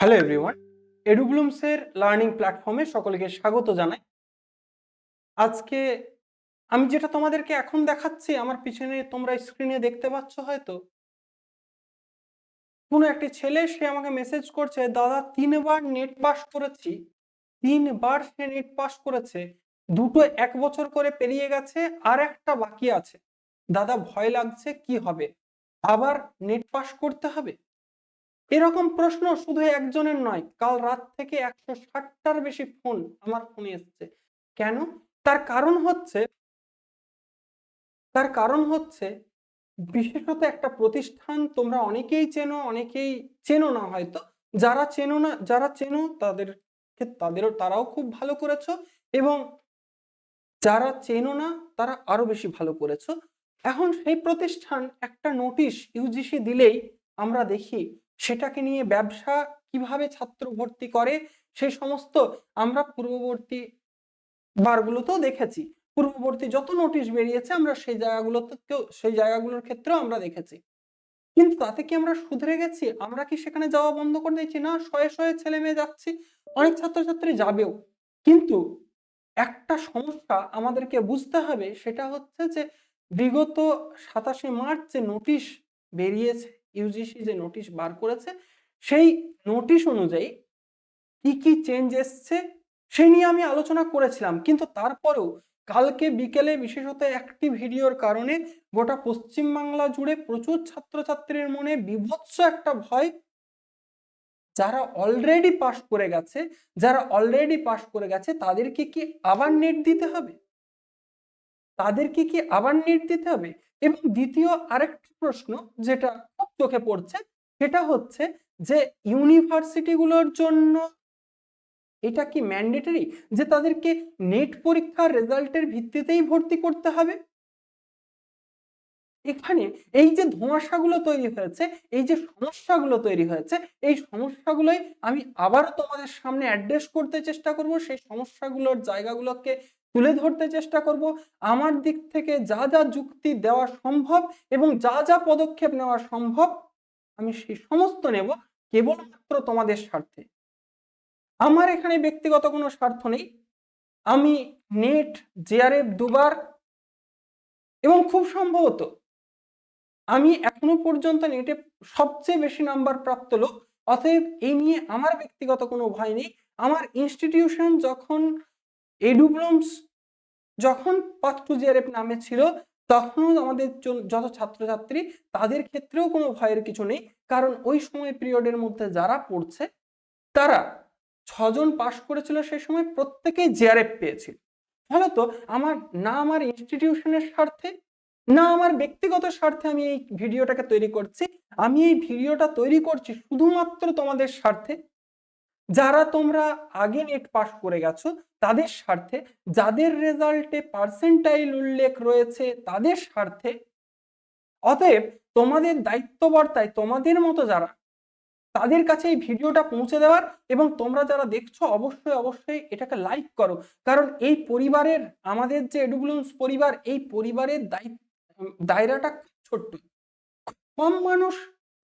Hello everyone এডুব্লুমসের learning প্ল্যাটফর্মে সকলকে স্বাগত জানাই। আজকে আমি যেটা তোমাদেরকে এখন দেখাচ্ছি, আমার পিছনে তোমরা স্ক্রিনে দেখতে পাচ্ছ হয়তো। কোনো একটি ছেলে, সে আমাকে মেসেজ করছে, দাদা, তিনবার নেট পাস করেছি। তিনবার সে নেট পাস করেছে। দুটো এক বছর করে পেরিয়ে গেছে, আর একটা বাকি আছে। দাদা ভয় লাগছে কি হবে? আবার নেট পাস করতে হবে? এরকম প্রশ্ন শুধু একজনের নয়, কাল রাত থেকে একশো ষাটটার বেশি ফোন আমার ফোনে এসছে। কেন? তার কারণ হচ্ছে, তার কারণ হচ্ছে, বিশেষত একটা প্রতিষ্ঠান তোমরা অনেকেই চেনো অনেকেই চেনো না হয়তো। যারা চেনো না, যারা চেনো, তাদের তাদেরও, তারাও খুব ভালো করেছ। এবং যারা চেনো না, তারা আরও বেশি ভালো করেছ। এখন সেই প্রতিষ্ঠান একটা নোটিশ ইউজিসি দিলেই আমরা দেখি সেটাকে নিয়ে ব্যবসা কীভাবে ছাত্র ভর্তি করে সেই সমস্ত আমরা পূর্ববর্তী বারগুলোতেও দেখেছি। পূর্ববর্তী যত নোটিশ বেরিয়েছে, আমরা সেই জায়গাগুলোতেও, সেই জায়গাগুলোর ক্ষেত্রেও আমরা দেখেছি। কিন্তু তাতে কি আমরা শুধরে গেছি? আমরা কি সেখানে যাওয়া বন্ধ করে দিয়েছি? না, শয়ে শয়ে ছেলে মেয়ে যাচ্ছি, অনেক ছাত্রছাত্রী যাবেও। কিন্তু একটা সমস্যা আমাদেরকে বুঝতে হবে সেটা হচ্ছে যে বিগত সাতাশে মার্চ যে নোটিশ বেরিয়েছে ইউজিসি যে নোটিশ বার করেছে, সেই নোটিশ অনুযায়ী কি কি চেঞ্জ এসছে সে নিয়ে আমি আলোচনা করেছিলাম। কিন্তু তারপরেও কালকে বিকেলে বিশেষত একটি ভিডিওর কারণে গোটা পশ্চিমবাংলা জুড়ে প্রচুর ছাত্রছাত্রীর মনে বিভৎস একটা ভয় যারা অলরেডি পাস করে গেছে, যারা অলরেডি পাস করে গেছে, তাদেরকে কি আবার নেট দিতে হবে? তাদেরকে কি আবার নেট দিতে হবে? এবং দ্বিতীয় আরেকটা প্রশ্ন যেটা খুব চোখে পড়ছে, সেটা হচ্ছে যে ইউনিভার্সিটিগুলোর জন্য এটা কি ম্যান্ডেটরি যে তাদেরকে নেট পরীক্ষার রেজাল্টের ভিত্তিতেই ভর্তি করতে হবে? এখানে এই যে ধোঁয়াশাগুলো তৈরি হয়েছে, এই যে সমস্যাগুলো তৈরি হয়েছে, এই সমস্যাগুলোই আমি আবারও তোমাদের সামনে অ্যাড্রেস করতে চেষ্টা করব, সেই সমস্যাগুলোর জায়গাগুলোকে তুলে ধরতে চেষ্টা করব। আমার দিক থেকে যা যা যুক্তি দেওয়া সম্ভব এবং যা যা পদক্ষেপ নেওয়া সম্ভব, আমি সেই সমস্ত নেব কেবলমাত্র তোমাদের স্বার্থে। আমার এখানে ব্যক্তিগত কোনো স্বার্থ নেই। আমি নেট জেআরএফ দুবার এবং খুব সম্ভবত আমি এখনও পর্যন্ত নেটে সবচেয়ে বেশি নাম্বার প্রাপ্ত লোক। অতএব এই নিয়ে আমার ব্যক্তিগত কোনো ভয় নেই। আমার ইনস্টিটিউশন যখন এডুব্লুমস যখন পাথ টু জিআরএফ নামে ছিল, তখনও আমাদের যত ছাত্রছাত্রী, তাদের ক্ষেত্রেও কোনো ভয়ের কিছু নেই। কারণ ওই সময় পিরিয়ডের মধ্যে যারা পড়ছে, তারা ছজন পাশ করেছিল সেই সময়, প্রত্যেকেই জেআরএফ পেয়েছিল। ফলত আমার, না আমার ইনস্টিটিউশনের স্বার্থে না, আমার ব্যক্তিগত স্বার্থে আমি এই ভিডিওটাকে তৈরি করছি। আমি এই ভিডিওটা তৈরি করছি শুধুমাত্র তোমাদের স্বার্থে। যারা তোমরা আগে নেট পাস করে গেছো, তাদের স্বার্থে। যাদের রেজাল্টে পার্সেন্টাইল উল্লেখ রয়েছে, তাদের স্বার্থে। অতএব তোমাদের দায়িত্ববর্তায়, তোমাদের মতো যারা, তাদের কাছে এই ভিডিওটা পৌঁছে দেওয়ার এবং তোমরা যারা দেখছ, অবশ্যই অবশ্যই এটাকে লাইক করো। কারণ এই পরিবারের, আমাদের যে এডুব্লুমস পরিবার, এই পরিবারের দায়িত্ব দায়রাটা ছোট্ট। খুব কম মানুষ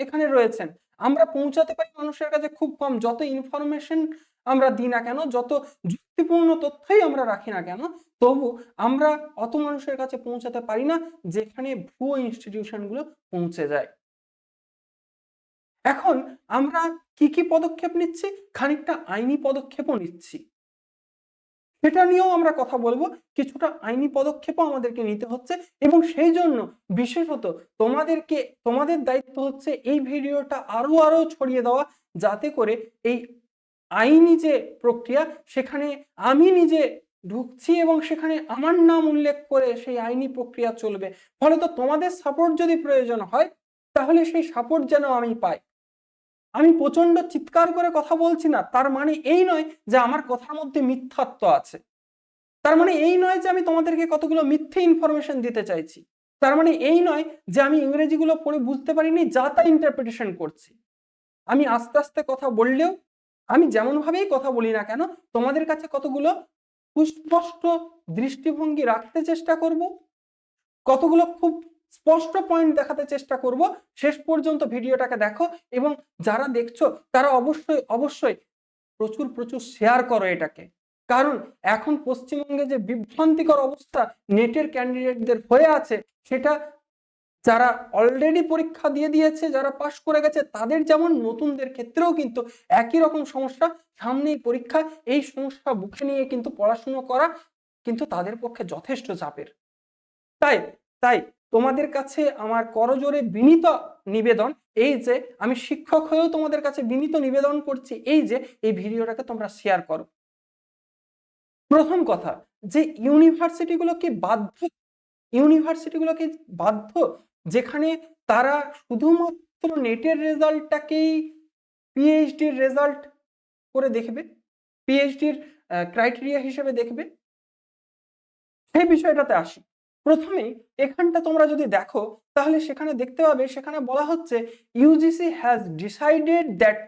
এখানে রয়েছেন। আমরা পৌঁছাতে পারি মানুষের কাছে খুব কম। যত ইনফরমেশন আমরা দিই না কেন, যত যুক্তিপূর্ণ তথ্যই আমরা রাখি না কেন, তবু আমরা অত মানুষের কাছে পৌঁছাতে পারি না যেখানে ভুয়ো ইনস্টিটিউশনগুলো পৌঁছে যায়। এখন আমরা কি কি পদক্ষেপ নিচ্ছি? খানিকটা আইনি পদক্ষেপও নিচ্ছি। সেটা নিয়েও আমরা কথা বলব। কিছুটা আইনি পদক্ষেপও আমাদেরকে নিতে হচ্ছে এবং সেই জন্য বিশেষত তোমাদেরকে, তোমাদের দায়িত্ব হচ্ছে এই ভিডিওটা আরও আরও ছড়িয়ে দেওয়া যাতে করে এই আইনি যে প্রক্রিয়া, সেখানে আমি নিজে ঢুকছি এবং সেখানে আমার নাম উল্লেখ করে সেই আইনি প্রক্রিয়া চলবে। ফলে তো তোমাদের সাপোর্ট যদি প্রয়োজন হয়, তাহলে সেই সাপোর্ট যেন আমি পাই। আমি প্রচণ্ড চিৎকার করে কথা বলছি না, তার মানে এই নয় যে আমার কথার মধ্যে মিথ্যাত্ব আছে। তার মানে এই নয় যে আমি তোমাদেরকে কতগুলো মিথ্যে ইনফরমেশন দিতে চাইছি। তার মানে এই নয় যে আমি ইংরেজিগুলো পড়ে বুঝতে পারিনি, যা তা ইন্টারপ্রিটেশন করছি। আমি আস্তে আস্তে কথা বললেও, আমি যেমনভাবেই কথা বলি না কেন, তোমাদের কাছে কতগুলো সুস্পষ্ট দৃষ্টিভঙ্গি রাখতে চেষ্টা করব, কতগুলো খুব স্পষ্ট পয়েন্ট দেখাতে চেষ্টা করব। শেষ পর্যন্ত ভিডিওটাকে দেখো এবং যারা দেখছ, তারা অবশ্যই অবশ্যই প্রচুর প্রচুর শেয়ার করো এটাকে। কারণ এখন পশ্চিমবঙ্গে যে বিভ্রান্তিকর অবস্থা নেটের ক্যান্ডিডেটদের হয়ে আছে, সেটা যারা অলরেডি পরীক্ষা দিয়ে দিয়েছে, যারা পাশ করে গেছে, তাদের যেমন নতুনদের ক্ষেত্রেও কিন্তু একই রকম সমস্যা সামনেই পরীক্ষা। এই সমস্যা বুকে নিয়ে কিন্তু পড়াশুনো করা কিন্তু তাদের পক্ষে যথেষ্ট চাপের। তাই তাই তোমাদের কাছে আমার করজোরে বিনীত নিবেদন, এই যে আমি শিক্ষক হয়েও তোমাদের কাছে বিনীত নিবেদন করছি, এই যে এই ভিডিওটাকে তোমরা শেয়ার করো। প্রথম কথা, যে ইউনিভার্সিটিগুলোকে বাধ্য ইউনিভার্সিটিগুলোকে বাধ্য, যেখানে তারা শুধুমাত্র নেটের রেজাল্টটাকেই পিএইচডির রেজাল্ট করে দেখবে পিএইচডির ক্রাইটেরিয়া হিসেবে দেখবে। সেই বিষয়টাতে আসি। প্রথমেই এখানটা তোমরা যদি দেখো, তাহলে সেখানে দেখতে পাবে, সেখানে বলা হচ্ছে UGC has decided that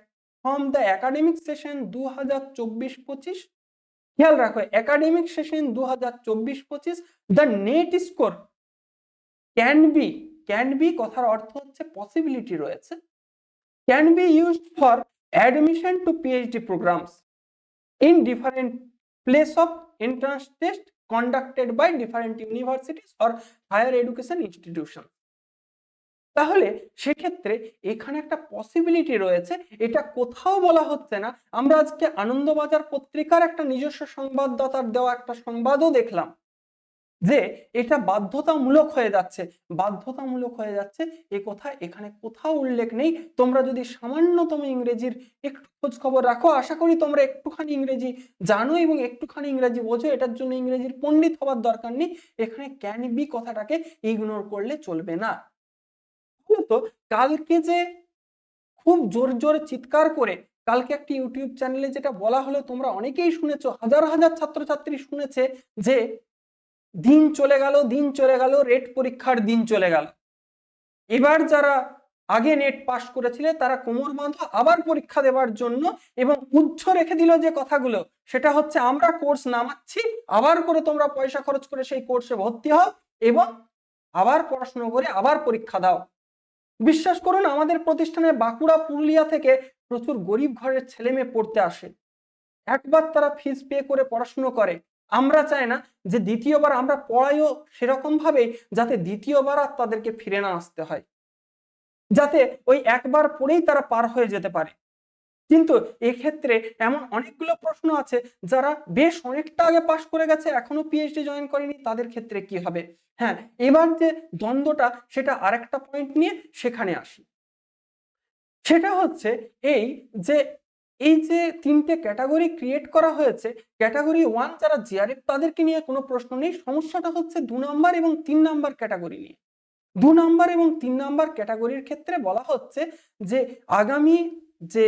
from the academic session দু হাজার চব্বিশ পঁচিশ, খেয়াল রাখো একাডেমিক সেশন দু হাজার চব্বিশ পঁচিশ the net score can be can be কথার অর্থ হচ্ছে পসিবিলিটি রয়েছে can be used for admission to PhD programs in different place of entrance test conducted by different universities or higher education institution তাহলে সেক্ষেত্রে এখানে একটা পসিবিলিটি রয়েছে, এটা কোথাও বলা হচ্ছে না। আমরা আজকে আনন্দবাজার পত্রিকার একটা নিজস্ব সংবাদদাতার দেওয়া একটা সংবাদও দেখলাম। যে এটা বাধ্যতামূলক হয়ে যাচ্ছে। বাধ্যতামূলক হয়ে যাচ্ছে এ কথা এখানে কোথাও উল্লেখ নেই। তোমরা যদি সামান্যতম ইংরেজির একটু খোঁজ খবর রাখো, আশা করি তোমরা একটুখানি ইংরেজি জানো এবং একটুখানি ইংরেজি বোঝো। এটার জন্য ইংরেজির পণ্ডিত হবার দরকার নেই। এখানে ক্যান বি কথাটাকে ইগনোর করলে চলবে না। তো কালকে যে খুব জোর জোরে চিৎকার করে, কালকে একটি ইউটিউব চ্যানেলে যেটা বলা হলো, তোমরা অনেকেই শুনেছো, হাজার হাজার ছাত্রছাত্রী শুনেছে যে দিন চলে গেল, দিন চলে গেল রেট পরীক্ষার দিন চলে গেল। এবার যারা আগে নেট পাশ করেছিলে, তারা কোমর বাঁধা, আবার পরীক্ষা দেওয়ার জন্য এবং উচ্চ রেখে দিল যে কথাগুলো, সেটা হচ্ছে আমরা কোর্স নামাচ্ছি, আবার করে তোমরা পয়সা খরচ করে সেই কোর্সে ভর্তি হও এবং আবার পড়াশুনো করে আবার পরীক্ষা দাও। বিশ্বাস করুন, আমাদের প্রতিষ্ঠানে বাঁকুড়া, পুরুলিয়া থেকে প্রচুর গরিব ঘরের ছেলে মেয়ে পড়তে আসে। একবার তারা ফিস পে করে পড়াশুনো করে। আমরা চাই না যে দ্বিতীয়বার আমরা পড়াইও সেরকম ভাবে যাতে দ্বিতীয়বার আর তাদেরকে ফিরে না আসতে হয়। যাতে ওই একবার পড়েই তারা পার হয়ে যেতে পারে। কিন্তু এক্ষেত্রে এমন অনেকগুলো প্রশ্ন আছে যারা বেশ অনেকটা আগে পাশ করে গেছে, এখনও পিএইচডি জয়েন করেনি, তাদের ক্ষেত্রে কি হবে? হ্যাঁ এবার যে দ্বন্দ্বটা, সেটা আরেকটা পয়েন্ট নিয়ে সেখানে আসি। সেটা হচ্ছে এই যে এই যে তিনটে ক্যাটাগরি ক্রিয়েট করা হয়েছে ক্যাটাগরি ওয়ান যারা জিআরএফ তাদেরকে নিয়ে কোনো প্রশ্ন নেই। সমস্যাটা হচ্ছে দু নাম্বার এবং তিন নাম্বার ক্যাটাগরি নিয়ে। দু নাম্বার এবং তিন নাম্বার ক্যাটাগরির ক্ষেত্রে বলা হচ্ছে যে আগামী যে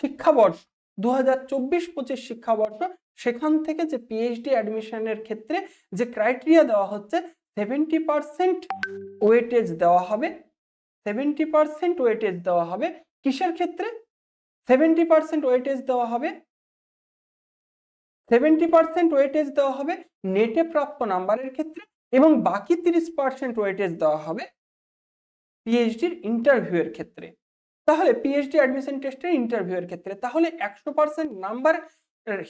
শিক্ষাবর্ষ দু হাজার চব্বিশ পঁচিশ শিক্ষাবর্ষ, সেখান থেকে যে পিএইচডি অ্যাডমিশনের ক্ষেত্রে যে ক্রাইটেরিয়া দেওয়া হচ্ছে সেভেন্টি পার্সেন্ট ওয়েটেজ দেওয়া হবে। সেভেন্টি পার্সেন্ট ওয়েটেজ দেওয়া হবে। কিসের ক্ষেত্রে? সেভেন্টি পার্সেন্ট ওয়েটেজ দেওয়া হবে। সেভেন্টি পার্সেন্ট ওয়েটেজ দেওয়া হবে নেটে প্রাপ্ত নাম্বারের ক্ষেত্রে এবং বাকি তিরিশ পার্সেন্ট ওয়েটেজ দেওয়া হবে পিএইচডির ইন্টারভিউয়ের ক্ষেত্রে। তাহলে পিএইচডি অ্যাডমিশন টেস্টের ইন্টারভিউয়ের ক্ষেত্রে। তাহলে একশো পার্সেন্ট নাম্বার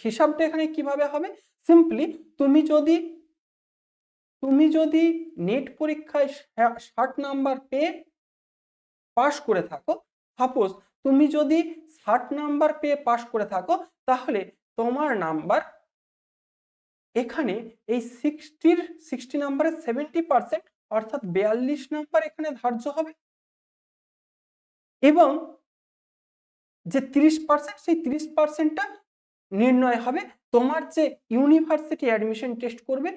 হিসাবটা এখানে কীভাবে হবে? সিম্পলি তুমি যদি তুমি যদি নেট পরীক্ষায় ষাট নাম্বার পেয়ে পাশ করে থাকো, সাপোজ তুমি যদি ষাট নাম্বার পেয়ে পাশ করে থাকো, তাহলে তোমার নাম্বার এখানে এই সিক্সটির সিক্সটি নাম্বারের সেভেন্টি পার্সেন্ট অর্থাৎ বেয়াল্লিশ নাম্বার এখানে ধার্য হবে। এবং যে তিরিশ পার্সেন্ট সেই তিরিশ পার্সেন্টটা নির্ণয় হবে। তোমার যে ইউনিভার্সিটি অ্যাডমিশন টেস্ট করবে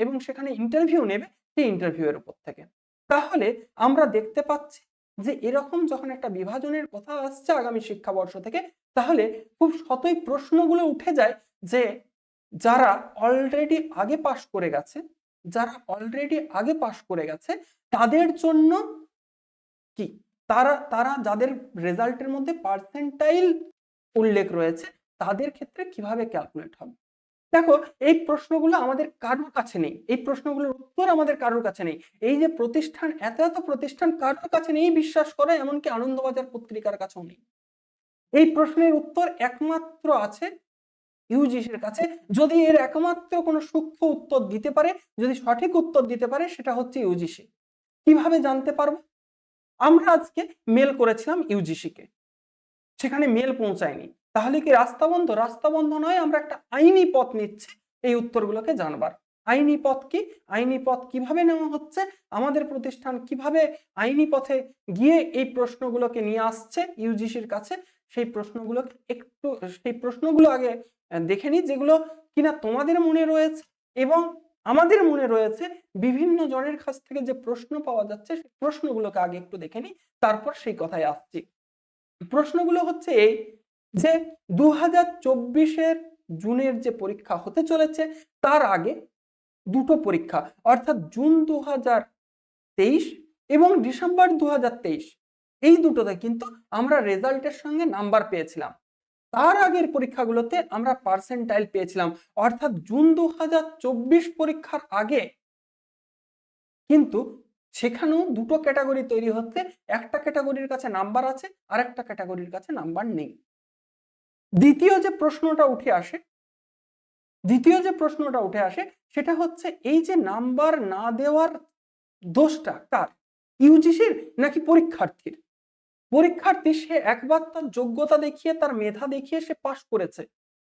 এবং সেখানে ইন্টারভিউ নেবে সেই ইন্টারভিউয়ের উপর থেকে। তাহলে আমরা দেখতে পাচ্ছি যে এরকম যখন একটা বিভাজনের কথা আসছে আগামী শিক্ষাবর্ষ থেকে, তাহলে খুব শতই প্রশ্নগুলো উঠে যায় যে যারা অলরেডি আগে পাশ করে গেছে, যারা অলরেডি আগে পাশ করে গেছে, তাদের জন্য কি? তারা তারা যাদের রেজাল্টের মধ্যে পার্সেন্টাইল উল্লেখ রয়েছে, তাদের ক্ষেত্রে কীভাবে ক্যালকুলেট হবে? দেখো, এই প্রশ্নগুলো আমাদের কারোর কাছে নেই। এই প্রশ্নগুলোর উত্তর আমাদের কারোর কাছে নেই। এই যে প্রতিষ্ঠান, এত এত প্রতিষ্ঠান কারোর কাছে নেই, বিশ্বাস করে এমনকি আনন্দবাজার পত্রিকার কাছেও নেই। এই প্রশ্নের উত্তর একমাত্র আছে ইউজিসির কাছে। যদি এর একমাত্র কোনো সূক্ষ্ম উত্তর দিতে পারে, যদি সঠিক উত্তর দিতে পারে, সেটা হচ্ছে ইউজিসি। কীভাবে জানতে পারব? আমরা আজকে মেল করেছিলাম ইউজিসি কে সেখানে মেল পৌঁছায়নি। তাহলে কি রাস্তা বন্ধ? রাস্তা বন্ধ নয়, আমরা একটা আইনি পথ নিচ্ছি এই উত্তরগুলোকে জানবার। আইনি পথ কি? আইনি পথ কীভাবে নেওয়া হচ্ছে? আমাদের প্রতিষ্ঠান কীভাবে আইনি পথে গিয়ে এই প্রশ্নগুলোকে নিয়ে আসছে ইউজিসির কাছে? সেই প্রশ্নগুলোকে একটু, সেই প্রশ্নগুলো আগে দেখে নিই, যেগুলো কিনা তোমাদের মনে রয়েছে এবং আমাদের মনে রয়েছে। বিভিন্ন জনের কাছ থেকে যে প্রশ্ন পাওয়া যাচ্ছে, সেই প্রশ্নগুলোকে আগে একটু দেখে নিই, তারপর সেই কথায় আসছি। প্রশ্নগুলো হচ্ছে এই যে দু হাজার চব্বিশের জুনের যে পরীক্ষা হতে চলেছে, তার আগে দুটো পরীক্ষা, অর্থাৎ জুন দু হাজার তেইশ এবং ডিসেম্বর দু হাজার তেইশ। এই দুটোতে কিন্তু আমরা রেজাল্টের সঙ্গে নাম্বার পেয়েছিলাম। তার আগের পরীক্ষাগুলোতে আমরা পার্সেন্টাইল পেয়েছিলাম, অর্থাৎ জুন দু হাজার চব্বিশ পরীক্ষার আগে। কিন্তু সেখানেও দুটো ক্যাটাগরি তৈরি হচ্ছে, একটা ক্যাটাগরির কাছে নাম্বার আছে আর একটা ক্যাটাগরির কাছে নাম্বার নেই। দ্বিতীয় যে প্রশ্নটা উঠে আসে, দ্বিতীয় যে প্রশ্নটা উঠে আসে, সেটা হচ্ছে এই যে নাম্বার না দেওয়ার দোষটা কার? ইউজিসির নাকি পরীক্ষার্থীর? পরীক্ষার্থী সে একবার তার যোগ্যতা দেখিয়ে, তার মেধা দেখিয়ে সে পাশ করেছে।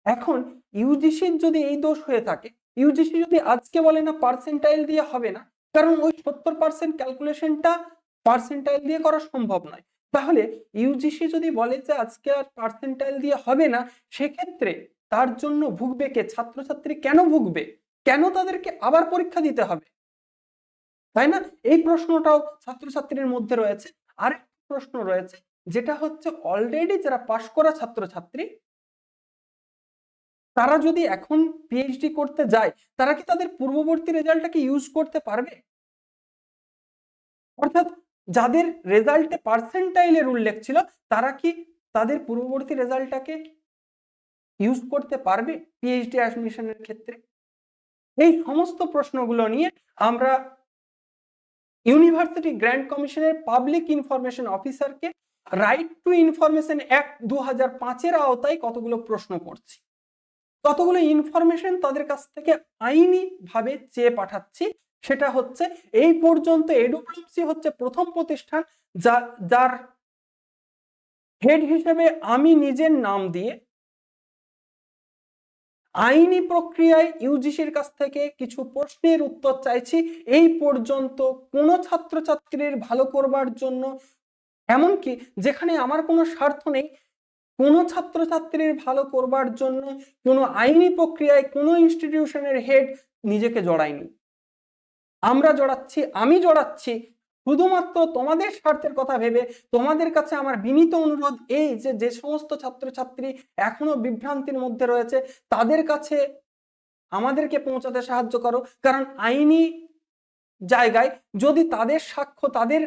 এখন ইউজিসির যদি এই দোষ হয়ে থাকে ইউজিসি যদি আজকে বলে না পার্সেন্টাইল দিয়ে হবে না, কারণ ওই সত্তর পার্সেন্ট ক্যালকুলেশনটা পার্সেন্টাইল দিয়ে করা সম্ভব নয়। তাহলে ইউজিসি যদি বলে যে আজকে আর পার্সেন্টাইল দিয়ে হবে না, সেক্ষেত্রে তার জন্য ভুগবে কে? ছাত্রছাত্রী কেন ভুগবে? কেন তাদেরকে আবার পরীক্ষা দিতে হবে? তাই না? এই প্রশ্নটাও ছাত্রছাত্রীর মধ্যে রয়েছে। আর প্রশ্ন রয়েছে, যেটা হচ্ছে অলরেডি যারা পাশ করা ছাত্রছাত্রী, তারা যদি এখন পিএইচডি করতে যায়, তারা কি তাদের পূর্ববর্তী রেজাল্টটাকে ইউজ করতে পারবে? অর্থাৎ যাদের রেজাল্টে পার্সেন্টাইলের উল্লেখ ছিল, তারা কি তাদের পূর্ববর্তী রেজাল্টটাকে ইউজ করতে পারবে পিএইচডি অ্যাডমিশনের ক্ষেত্রে? এই সমস্ত প্রশ্নগুলো নিয়ে আমরা ইউনিভার্সিটি গ্র্যান্ড কমিশনের পাবলিক ইনফরমেশন অফিসারকে রাইট টু ইনফরমেশন অ্যাক্ট দু হাজার পাঁচের আওতায় কতগুলো প্রশ্ন করছি। কতগুলো ইনফরমেশন তাদের কাছ থেকে আইনি ভাবে চেয়ে পাঠাচ্ছি। সেটা হচ্ছে এই পর্যন্ত এডুপ্লুমসি হচ্ছে প্রথম প্রতিষ্ঠান যা, যার হেড হিসেবে আমি নিজের নাম দিয়ে আইনি প্রক্রিয়ায় ইউজিসির কাছ থেকে কিছু প্রশ্নের উত্তর চাইছি। এই পর্যন্ত কোনো ছাত্রছাত্রীর ভালো করবার জন্য, এমনকি যেখানে আমার কোনো স্বার্থ নেই, কোনো ছাত্রছাত্রীর ভালো করবার জন্য কোনো আইনি প্রক্রিয়ায় কোনো ইনস্টিটিউশনের হেড নিজেকে জড়ায়নি। আমরা জড়াচ্ছি, আমি জড়াচ্ছি, শুধুমাত্র তোমাদের স্বার্থের কথা ভেবে তোমাদের কাছে আমার বিনীত অনুরোধ এই যে যে সমস্ত ছাত্রছাত্রী এখনও বিভ্রান্তির মধ্যে রয়েছে, তাদের কাছে আমাদেরকে পৌঁছাতে সাহায্য করো। কারণ আইনি জায়গায় যদি তাদের সাক্ষ্য, তাদের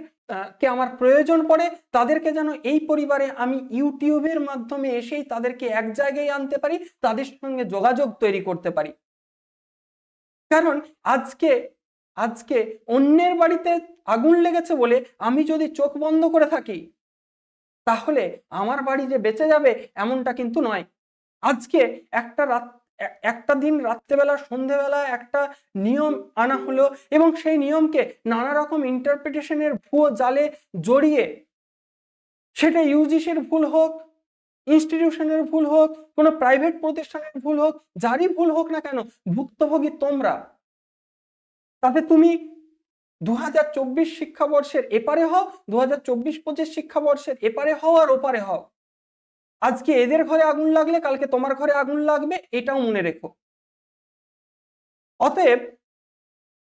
কে আমার প্রয়োজন পড়ে, তাদেরকে যেন এই পরিবারে আমি ইউটিউবের মাধ্যমে এসেই তাদেরকে এক জায়গায় আনতে পারি, তাদের সঙ্গে যোগাযোগ তৈরি করতে পারি। কারণ আজকে আজকে অন্যের বাড়িতে আগুন লেগেছে বলে আমি যদি চোখ বন্ধ করে থাকি, তাহলে আমার বাড়ি যে বেঁচে যাবে এমনটা কিন্তু নয়। আজকে একটা রাত, একটা দিন রাত্রেবেলা, সন্ধেবেলা একটা নিয়ম আনা হলো এবং সেই নিয়মকে নানা রকম ইন্টারপ্রিটেশনের ভুয়ো জালে জড়িয়ে, সেটা ইউজিসির ভুল হোক ইনস্টিটিউশনের ভুল হোক, কোনো প্রাইভেট প্রতিষ্ঠানের ভুল হোক, যারই ভুল হোক না কেন, ভুক্তভোগী তোমরা তাতে তুমি দু হাজার চব্বিশ শিক্ষাবর্ষের এপারে হও দু হাজার চব্বিশ পঁচিশ শিক্ষাবর্ষের এপারে হও আর ওপারে হও। আজকে এদের ঘরে আগুন লাগলে কালকে তোমার ঘরে আগুন লাগবে, এটাও মনে রেখো। অতএব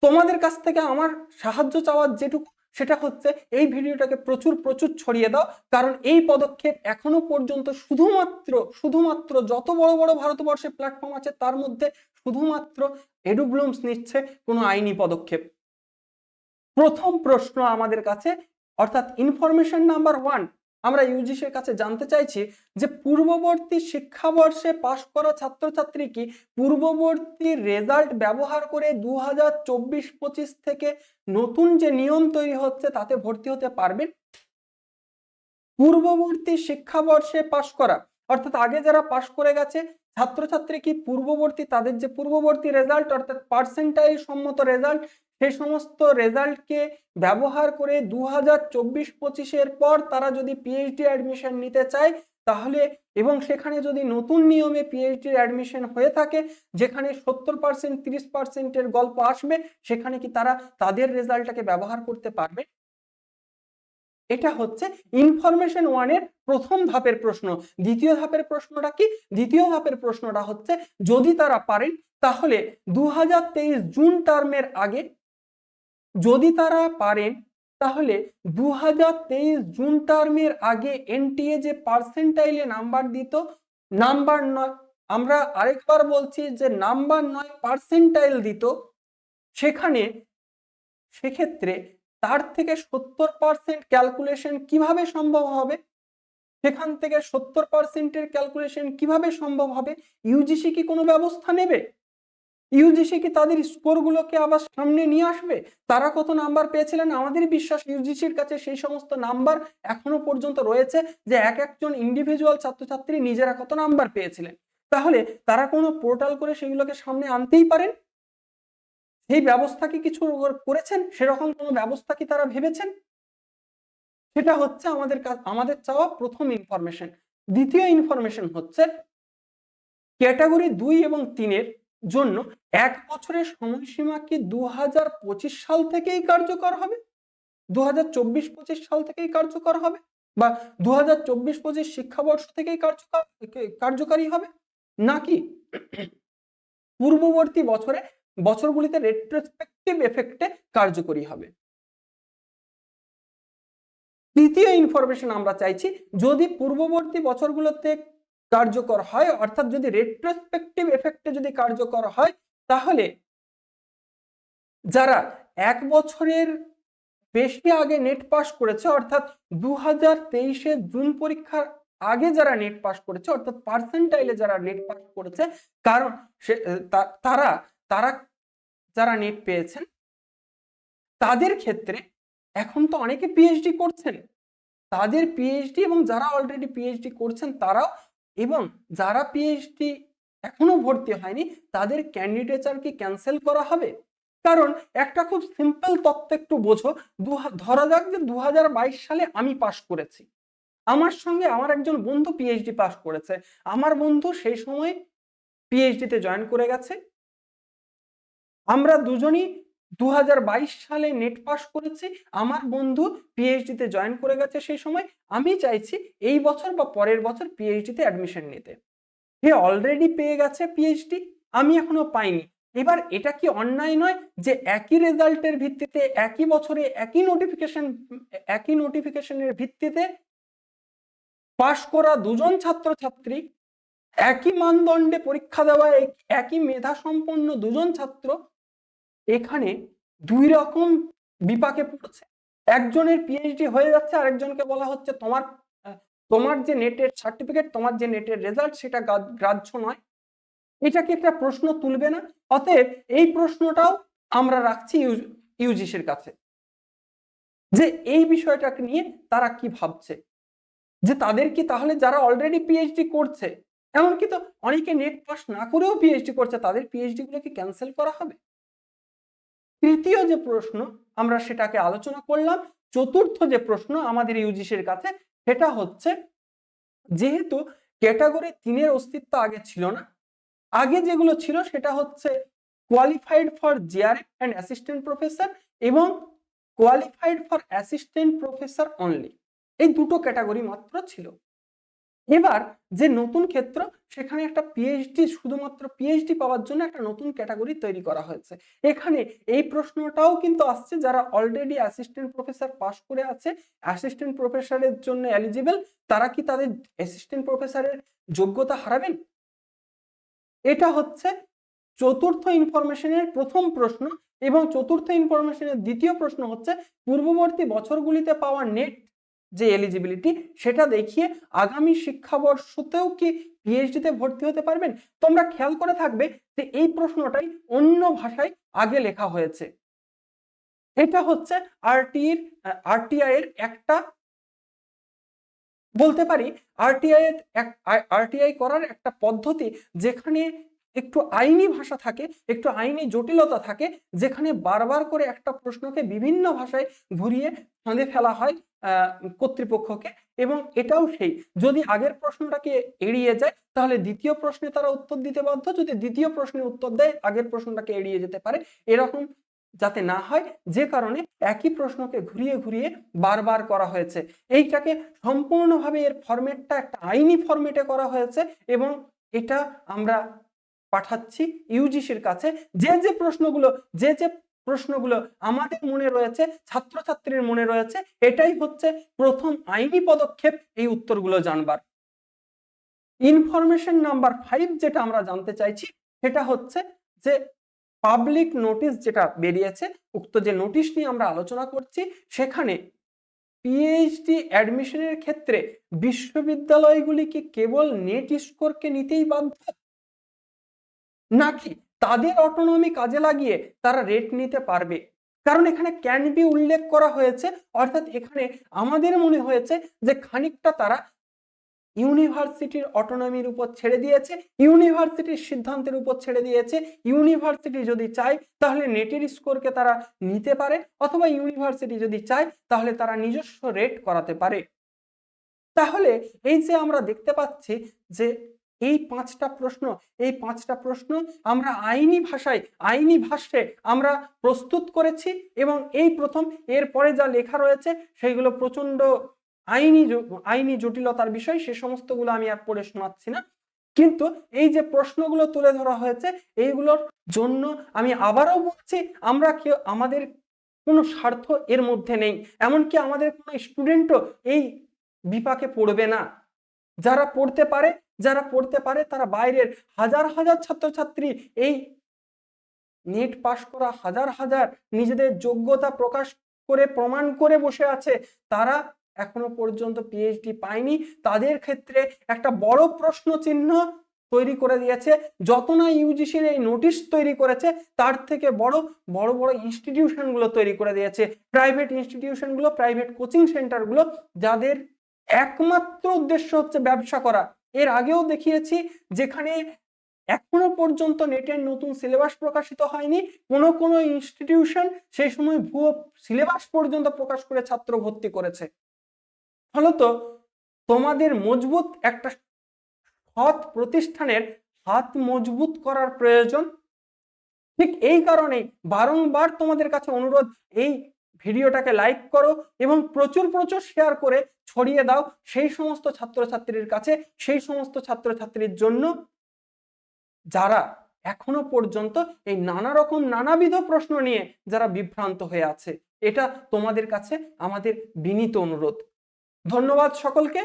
তোমাদের কাছ থেকে আমার সাহায্য চাওয়ার যেটুকু সেটা হচ্ছে এই ভিডিওটাকে প্রচুর প্রচুর ছড়িয়ে দাও। কারণ এই পদক্ষেপ এখনও পর্যন্ত শুধুমাত্র শুধুমাত্র যত বড় বড় ভারতবর্ষের প্ল্যাটফর্ম আছে, তার মধ্যে শুধুমাত্র এডুব্লুমস নিচ্ছে কোনো আইনি পদক্ষেপ। প্রথম প্রশ্ন আমাদের কাছে, অর্থাৎ ইনফরমেশন নাম্বার ওয়ান আমরা ইউজিসির কাছে জানতে চাইছি যে পূর্ববর্তী শিক্ষাবর্ষে পাশ করা ছাত্রছাত্রী কি পূর্ববর্তী রেজাল্ট ব্যবহার করে দু হাজার চব্বিশ পঁচিশ থেকে নতুন যে নিয়ম তৈরি হচ্ছে তাতে ভর্তি হতে পারবেন? পূর্ববর্তী শিক্ষাবর্ষে পাশ করা, অর্থাৎ আগে যারা পাশ করে গেছে, ছাত্রছাত্রী কি পূর্ববর্তী, তাদের যে পূর্ববর্তী রেজাল্ট, অর্থাৎ পার্সেন্টাইল সম্মত রেজাল্ট সেই সমস্ত রেজাল্টকে ব্যবহার করে দু হাজার চব্বিশ পঁচিশের পর তারা যদি পিএইচডি অ্যাডমিশন নিতে চায়, তাহলে এবং সেখানে যদি নতুন নিয়মে পিএইচডির অ্যাডমিশন হয়ে থাকে, যেখানে সত্তর পার্সেন্ট তিরিশ পার্সেন্টের গল্প আসবে, সেখানে কি তারা তাদের রেজাল্টটাকে ব্যবহার করতে পারবে? এটা হচ্ছে ইনফরমেশন ওয়ানের প্রথম ধাপের প্রশ্ন। দ্বিতীয় ধাপের প্রশ্নটা কি? দ্বিতীয় ধাপের প্রশ্নটা হচ্ছে, যদি তারা পারেন, তাহলে দু হাজার তেইশ জুন টার্মের আগে যদি তারা পারেন, তাহলে দু হাজার তেইশ জুন টার্মের আগে এনটিএ যে পার্সেন্টাইলে নাম্বার দিত, নাম্বার নয়। আমরা আরেকবার বলছি যে নাম্বার নয় পার্সেন্টাইল দিত, সেখানে সেক্ষেত্রে তার থেকে সত্তর পার্সেন্ট ক্যালকুলেশন কীভাবে সম্ভব হবে? সেখান থেকে সত্তর পার্সেন্টের ক্যালকুলেশন কীভাবে সম্ভব হবে? ইউজিসি কি কোনো ব্যবস্থা নেবে? ইউজিসি কি তাদের স্কোরগুলোকে আবার সামনে নিয়ে আসবে? তারা কত নাম্বার পেয়েছিলেন? আমাদের বিশ্বাস ইউজিসির কাছে সেই সমস্ত নাম্বার এখনও পর্যন্ত রয়েছে যে এক একজন ইন্ডিভিজুয়াল ছাত্রছাত্রী নিজেরা কত নাম্বার পেয়েছিলেন? তাহলে তারা কোনো পোর্টাল করে সেগুলোকে সামনে আনতেই পারেন? সেই ব্যবস্থা কি কিছু করেছেন? সেরকম কোনো ব্যবস্থা কি তারা ভেবেছেন? সেটা হচ্ছে আমাদের আমাদের চাওয়া প্রথম ইনফরমেশন দ্বিতীয় ইনফরমেশন হচ্ছে ক্যাটাগরি দুই এবং তিনের জন্য এক বছরের সময়সীমা কি দু হাজার পঁচিশ সাল থেকেই কার্যকর হবে। দু হাজার চব্বিশ পঁচিশ সাল থেকেই কার্যকর হবে বা দু হাজার চব্বিশ পঁচিশ শিক্ষাবর্ষ থেকেই কার্যকর কার্যকারী হবে। নাকি পূর্ববর্তী বছরে বছরগুলিতে রেট্রোস্পেক্টিভ এফেক্টে কার্যকরী হবে। তৃতীয় ইনফরমেশন আমরা চাইছি, যদি পূর্ববর্তী বছরগুলোতে কার্যকর হয়, অর্থাৎ যদি রেট্রোস্পেক্টিভ এফেক্টে যদি কার্যকর হয়, তাহলে যারা এক বছরের বেশি আগে নেট পাস করেছে, অর্থাৎ দু হাজার তেইশে জুন পরীক্ষার আগে যারা নেট পাস করেছে, অর্থাৎ পার্সেন্টাইলে যারা নেট পাস করেছে, কারণ সে তারা তারা যারা নেট পেয়েছেন, তাদের ক্ষেত্রে এখন তো অনেকে পিএইচডি করছেন। তাদের পিএইচডি এবং যারা অলরেডি পিএইচডি করছেন, তারাও এবং যারা পিএইচডি এখনও ভর্তি হয়নি, তাদের ক্যান্ডিডেচার কি ক্যান্সেল করা হবে? কারণ একটা খুব সিম্পল তত্ত্ব একটু বোঝো ধরা যাক যে দু হাজার বাইশ সালে আমি পাশ করেছি। আমার সঙ্গে আমার একজন বন্ধু পিএইচডি পাস করেছে, আমার বন্ধু সেই সময় পিএইচডিতে জয়েন করে গেছে। আমরা দুজনই দু হাজার বাইশ সালে নেট পাস করেছি, আমার বন্ধু পিএইচডিতে জয়েন করে গেছে সেই সময়, আমি চাইছি এই বছর বা পরের বছর পিএইচডিতে অ্যাডমিশন নিতে। সে অলরেডি পেয়ে গেছে পিএইচডি আমি এখনও পাইনি। এবার এটা কি অন্যায় নয় যে একই রেজাল্টের ভিত্তিতে, একই বছরে, একই নোটিফিকেশন একই নোটিফিকেশনের ভিত্তিতে পাশ করা দুজন ছাত্রছাত্রী, একই মানদণ্ডে পরীক্ষা দেওয়া একই মেধা সম্পন্ন দুজন ছাত্র এখানে দুই রকম বিপাকে পড়ছে। একজনের পিএইচডি হয়ে যাচ্ছে, আরেকজনকে বলা হচ্ছে তোমার তোমার যে নেটের সার্টিফিকেট তোমার যে নেটের রেজাল্ট সেটা গ্রাহ্য নয়। এটা কি একটা প্রশ্ন তুলবে না? অতএব এই প্রশ্নটাও আমরা রাখছি ইউজিসির কাছে। যে এই বিষয়টাকে নিয়ে তারা কি ভাবছে? যে তাদের কি তাহলে যারা অলরেডি পিএইচডি করছে, এমনকি তো অনেকে নেট পাস না করেও পিএইচডি করছে, তাদের পিএইচডি গুলো কি ক্যান্সেল করা হবে? তৃতীয় যে প্রশ্ন, আমরা সেটাকে আলোচনা করলাম। চতুর্থ যে প্রশ্ন আমাদের ইউজিসির কাছে সেটা হচ্ছে যেহেতু ক্যাটাগরি তিনের অস্তিত্ব আগে ছিল না, আগে যেগুলো ছিল সেটা হচ্ছে qualified for JRF and assistant professor এবং qualified for assistant professor only এই দুটো ক্যাটাগরি মাত্র ছিল। এবার যে নতুন ক্ষেত্র, সেখানে একটা পিএইচডি শুধুমাত্র পিএইচডি পাওয়ার জন্য একটা নতুন ক্যাটাগরি তৈরি করা হয়েছে। এখানে এই প্রশ্নটাও কিন্তু আসছে যারা অলরেডি অ্যাসিস্ট্যান্ট প্রফেসর পাশ করে আছে অ্যাসিস্ট্যান্ট প্রফেসরের জন্য এলিজিবল তারা কি তাদের অ্যাসিস্ট্যান্ট প্রফেসরের যোগ্যতা হারাবেন? এটা হচ্ছে চতুর্থ ইনফরমেশনের প্রথম প্রশ্ন এবং চতুর্থ ইনফরমেশনের দ্বিতীয় প্রশ্ন হচ্ছে, পূর্ববর্তী বছরগুলিতে পাওয়া নেট যে এলিজিবিলিটি সেটা দেখিয়ে আগামী শিক্ষাবর্ষতেও কি পিএইচডিতে ভর্তি হতে পারবেন? তোমরা খেয়াল করে থাকবে যে এই প্রশ্নটাই অন্য ভাষায় আগে লেখা হয়েছে। এটা হচ্ছে আরটির আরটিআই এর একটা বলতে পারি আরটিআই এর আরটিআই করার একটা পদ্ধতি যেখানে একটু আইনি ভাষা থাকে, একটু আইনি জটিলতা থাকে, যেখানে বারবার করে একটা প্রশ্নকে বিভিন্ন ভাষায় ঘুরিয়ে ফাঁদে ফেলা হয়। কর্তৃপক্ষকে এবং এটাও সেই। যদি আগের প্রশ্নটাকে এড়িয়ে যায়, তাহলে দ্বিতীয় প্রশ্নে তারা উত্তর দিতে বাধ্য। যদি দ্বিতীয় প্রশ্নের উত্তর দেয়, আগের প্রশ্নটাকে এড়িয়ে যেতে পারে। এরকম যাতে না হয়, যে কারণে একই প্রশ্নকে ঘুরিয়ে ঘুরিয়ে বারবার করা হয়েছে। এইটাকে সম্পূর্ণভাবে এর ফরম্যাটটা একটা আইনি ফরম্যাটে করা হয়েছে এবং এটা আমরা পাঠাচ্ছি ইউজিসির কাছে। যে যে প্রশ্নগুলো, যে যে প্রশ্নগুলো আমাদের মনে রয়েছে, ছাত্রছাত্রীর মনে রয়েছে, এটাই হচ্ছে প্রথম আইনি পদক্ষেপ এই উত্তরগুলো জানবার। ইনফরমেশন নাম্বার ফাইভ যেটা আমরা জানতে চাইছি, সেটা হচ্ছে যে পাবলিক নোটিশ যেটা বেরিয়েছে, উক্ত যে নোটিশ নিয়ে আমরা আলোচনা করছি, সেখানে পিএইচডি অ্যাডমিশনের ক্ষেত্রে বিশ্ববিদ্যালয়গুলি কি কেবল নেট স্কোরকে নিতেই বাধ্য? নাকি তাদের অটোনমি কাজে লাগিয়ে তারা রেট নিতে পারবে। কারণ এখানে ক্যান বি উল্লেখ করা হয়েছে, অর্থাৎ এখানে আমাদের মনে হয়েছে যে খানিকটা তারা ইউনিভার্সিটির অটোনমির উপর ছেড়ে দিয়েছে ইউনিভার্সিটির সিদ্ধান্তের উপর ছেড়ে দিয়েছে। ইউনিভার্সিটি যদি চায়, তাহলে নেটের স্কোরকে তারা নিতে পারে, অথবা ইউনিভার্সিটি যদি চায়, তাহলে তারা নিজস্ব রেট করাতে পারে। তাহলে এই যে আমরা দেখতে পাচ্ছি যে এই পাঁচটা প্রশ্ন, এই পাঁচটা প্রশ্ন আমরা আইনি ভাষায়, আইনি ভাষ্যে আমরা প্রস্তুত করেছি এবং এই প্রথম এরপরে যা লেখা রয়েছে সেইগুলো প্রচণ্ড আইনি আইনি জটিলতার বিষয়, সে সমস্তগুলো আমি আর পড়ে শোনাচ্ছি না। কিন্তু এই যে প্রশ্নগুলো তুলে ধরা হয়েছে, এইগুলোর জন্য আমি আবারও বলছি, আমরা কেউ, আমাদের কোনো স্বার্থ এর মধ্যে নেই। এমনকি আমাদের কোনো স্টুডেন্টও এই বিপাকে পড়বে না। যারা পড়তে পারে যারা পড়তে পারে, তারা বাইরের হাজার হাজার ছাত্রছাত্রী এই নেট পাশ করা হাজার হাজার নিজেদের যোগ্যতা প্রকাশ করে, প্রমাণ করে বসে আছে, তারা এখনও পর্যন্ত পিএইচডি পায়নি। তাদের ক্ষেত্রে একটা বড় প্রশ্ন চিহ্ন তৈরি করে দিয়েছে। যত না ইউজিসির এই নোটিশ তৈরি করেছে, তার থেকে বড় বড় বড় ইনস্টিটিউশনগুলো তৈরি করে দিয়েছে। প্রাইভেট ইনস্টিটিউশনগুলো প্রাইভেট কোচিং সেন্টারগুলো যাদের একমাত্র উদ্দেশ্য হচ্ছে ব্যবসা করা। এর আগেও দেখিয়েছি যেখানে এখনও পর্যন্ত নেটের নতুন সিলেবাস প্রকাশিত হয়নি। কোনো কোনো ইনস্টিটিউশন সেই সময় ভুয়ো সিলেবাস পর্যন্ত প্রকাশ করে ছাত্র ভর্তি করেছে। ফলত তোমাদের মজবুত একটা সৎ প্রতিষ্ঠানের হাত মজবুত করার প্রয়োজন। ঠিক এই কারণেই বারংবার তোমাদের কাছে অনুরোধ, এই ভিডিওটাকে লাইক করো এবং প্রচুর প্রচুর শেয়ার করে ছড়িয়ে দাও। সেই সমস্ত ছাত্রছাত্রীর কাছে, সেই সমস্ত ছাত্রছাত্রীর জন্য যারা এখনও পর্যন্ত এই নানা রকম নানাবিধ প্রশ্ন নিয়ে যারা বিভ্রান্ত হয়ে আছে, এটা তোমাদের কাছে আমাদের বিনীত অনুরোধ। ধন্যবাদ সকলকে।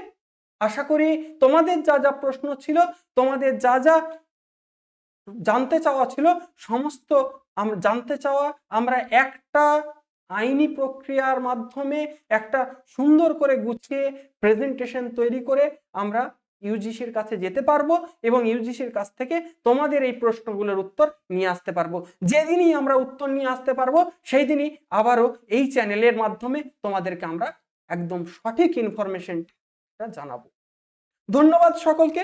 আশা করি তোমাদের যা যা প্রশ্ন ছিল, তোমাদের যা যা জানতে চাওয়া ছিল, সমস্ত জানতে চাওয়া আমরা একটা আইনি প্রক্রিয়ার মাধ্যমে একটা সুন্দর করে গুছিয়ে প্রেজেন্টেশন তৈরি করে আমরা ইউজিসির কাছে যেতে পারব এবং ইউজিসির কাছ থেকে তোমাদের এই প্রশ্নগুলোর উত্তর নিয়ে আসতে পারব। যেদিনই আমরা উত্তর নিয়ে আসতে পারব সেই দিনই আবারও এই চ্যানেলের মাধ্যমে তোমাদেরকে আমরা একদম সঠিক ইনফরমেশনটা জানাব। ধন্যবাদ সকলকে।